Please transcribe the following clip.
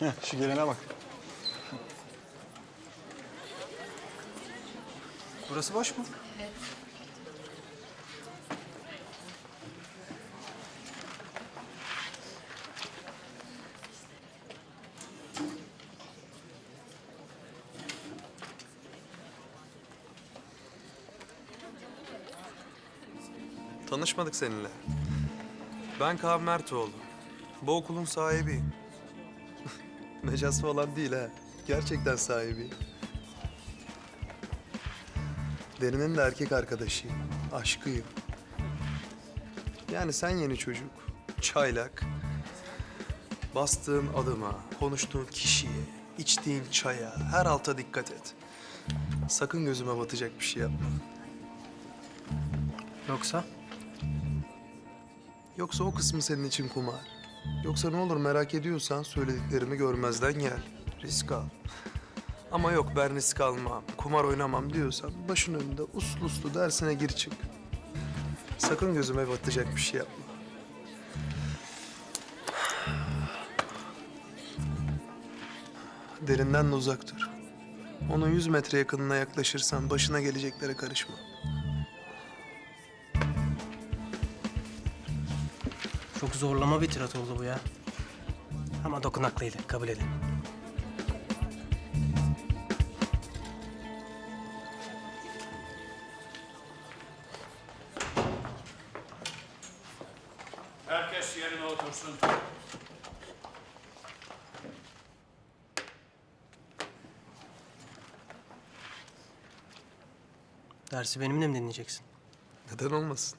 Şu gelene bak. Burası boş mu? Tanışmadık seninle. Ben Kaan Mertoğlu. Bu okulun sahibiyim. Mecaz falan değil ha. Gerçekten sahibiyim. Derin'in de erkek arkadaşıyım. Aşkıyım. Yani sen yeni çocuk. Çaylak. Bastığın adıma, konuştuğun kişiye, içtiğin çaya, her alta dikkat et. Sakın gözüme batacak bir şey yapma. Yoksa? Yoksa o kısmı senin için kumar. Yoksa ne olur merak ediyorsan söylediklerimi görmezden gel. Risk al. Ama yok ben risk almam, kumar oynamam diyorsan başın önünde uslu uslu dersine gir çık. Sakın gözüme batacak bir şey yapma. Derinden de uzak dur. Onun yüz metre yakınına yaklaşırsan başına geleceklere karışma. Çok zorlama bir tirat oldu bu ya. Ama dokunaklıydı, kabul edin. Herkes yerine otursun. Dersi benimle mi dinleyeceksin? Neden olmasın?